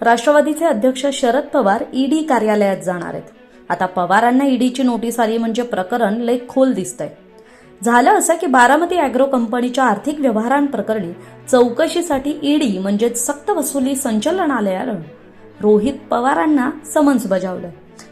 राष्ट्रवादीचे अध्यक्ष शरद पवार ईडी कार्यालयात जाणार आहेत. आता पवारांना ईडीची नोटीस आली म्हणजे प्रकरण लय खोल दिसतंय. झालं असं की बारामती अॅग्रो कंपनीच्या आर्थिक व्यवहारांप्रकरणी चौकशीसाठी ईडी म्हणजेच सक्तवसुली संचालनालयानं रोहित पवारांना समन्स बजावलं.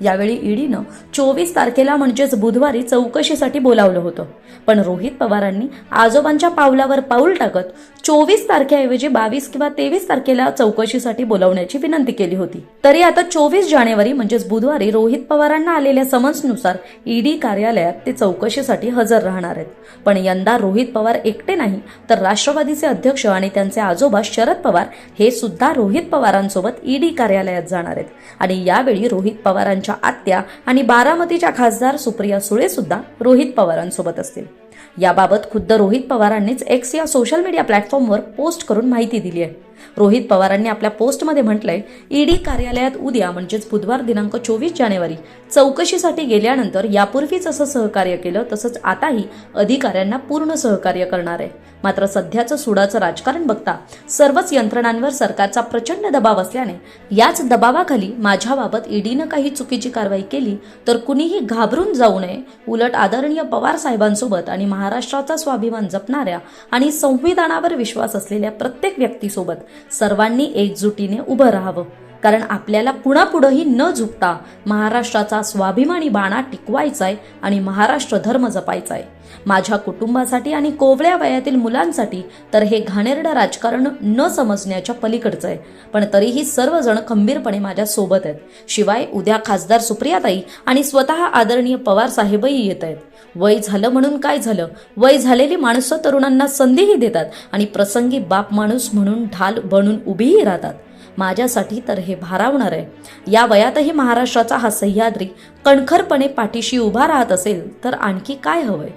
यावेळी ईडीनं चोवीस तारखेला म्हणजेच बुधवारी चौकशीसाठी बोलावलं होतं. पण रोहित पवारांनी आजोबांच्या पावलावर पाऊल टाकत चोवीस तारखेऐवजी बावीस किंवा तेवीस तारखेला चौकशीसाठी बोलावण्याची विनंती केली होती. तरी आता चोवीस जानेवारी म्हणजेच बुधवारी रोहित पवारांना आलेल्या समन्सनुसार ईडी कार्यालयात ते चौकशीसाठी हजर राहणार आहेत. पण यंदा रोहित पवार एकटे नाही तर राष्ट्रवादीचे अध्यक्ष आणि त्यांचे आजोबा शरद पवार हे सुद्धा रोहित पवारांसोबत ईडी कार्यालयात जाणार आहेत. आणि यावेळी रोहित पवारांच्या आत्या आणि बारामतीच्या खासदार सुप्रिया सुळे सुद्धा रोहित पवारांसोबत असतील. याबाबत खुद्द रोहित पवारांनीच एक्स या सोशल मीडिया प्लॅटफॉर्मवर पोस्ट करून माहिती दिली आहे. रोहित पवारांनी आपल्या पोस्टमध्ये म्हटलंय ईडी कार्यालयात उद्या म्हणजेच बुधवार दिनांक चोवीस जानेवारी चौकशीसाठी गेल्यानंतर यापूर्वीच असं सहकार्य केलं तसंच आताही अधिकाऱ्यांना पूर्ण सहकार्य करणार आहे. मात्र सध्याचं सुडाचं राजकारण बघता सर्वच यंत्रणांवर सरकारचा प्रचंड दबाव असल्याने याच दबावाखाली माझ्याबाबत ईडीनं काही चुकीची कारवाई केली तर कुणीही घाबरून जाऊ नये. उलट आदरणीय पवार साहेबांसोबत आणि महाराष्ट्राचा स्वाभिमान जपणाऱ्या आणि संविधानावर विश्वास असलेल्या प्रत्येक व्यक्तीसोबत सर्वांनी एकजुटीने उभं राहावं. कारण आपल्याला पुढापुढंही न झुकता महाराष्ट्राचा स्वाभिमानी बाणा टिकवायचा आहे आणि महाराष्ट्र धर्म जपायचा आहे माझ्या कुटुंबासाठी आणि कोवळ्या वयातील मुलांसाठी तर हे घाणेरडं राजकारण न समजण्याच्या पलीकडचं आहे पण तरीही सर्वजण खंबीरपणे माझ्या सोबत आहेत. शिवाय उद्या खासदार सुप्रियाताई आणि स्वतः आदरणीय पवार साहेबही येत आहेत वय झालं म्हणून काय झालं? वय झालेली माणसं तरुणांना संधीही देतात आणि प्रसंगी बाप माणूस म्हणून ढाल बनून उभीही राहतात. माझ्यासाठी तर हे भारावणार आहे. या वयातही महाराष्ट्राचा हा सह्याद्री कणखरपणे पाठीशी उभा राहत असेल तर आणखी काय हवंय?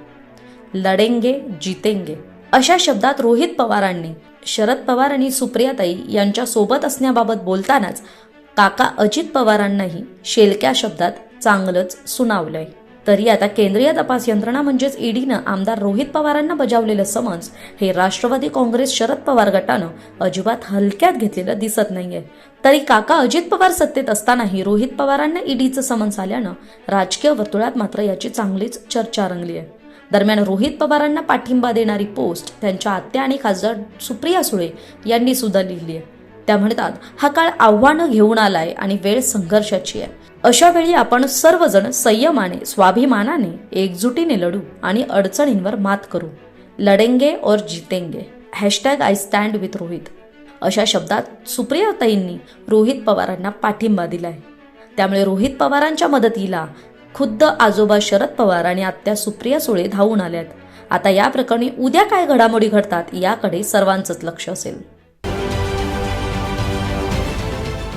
लढेंगे जितेंगे. अशा शब्दात रोहित पवारांनी शरद पवार आणि सुप्रियाताई यांच्या सोबत असण्याबाबत बोलतानाच काका अजित पवारांनाही शेलक्या शब्दात चांगलंच सुनावलंय. तरी आता केंद्रीय तपास यंत्रणा म्हणजेच ईडीनं आमदार रोहित पवारांना बजावलेलं समन्स हे राष्ट्रवादी काँग्रेस शरद पवार गटानं अजिबात हलक्यात घेतलेलं दिसत नाहीये. तरी काका अजित पवार सत्तेत असतानाही रोहित पवारांना ईडीचं समन्स आल्यानं राजकीय वर्तुळात मात्र याची चांगलीच चर्चा रंगली आहे दरम्यान रोहित पवारांना पाठिंबा देणारी पोस्ट त्यांच्या आत्या आणि खासदार सुप्रिया सुळे यांनी सुद्धा लिहिली आहे त्या म्हणतात हा काळ आव्हानं घेऊन आलाय आणि वेळ संघर्षाची आहे. अशा वेळी आपण सर्वजण संयमाने स्वाभिमानाने एकजुटीने लढू आणि अडचणींवर मात करू. लडेंगे और जितेंगे. Hashtag I stand with Rohit. अशा शब्दात सुप्रियाताईंनी रोहित पवारांना पाठिंबा दिलाय. त्यामुळे रोहित पवारांच्या मदतीला खुद्द आजोबा शरद पवार आणि आत्या सुप्रिया सुळे धावून आल्यात. आता या प्रकरणी उद्या काय घडामोडी घडतात याकडे सर्वांचंच लक्ष असेल.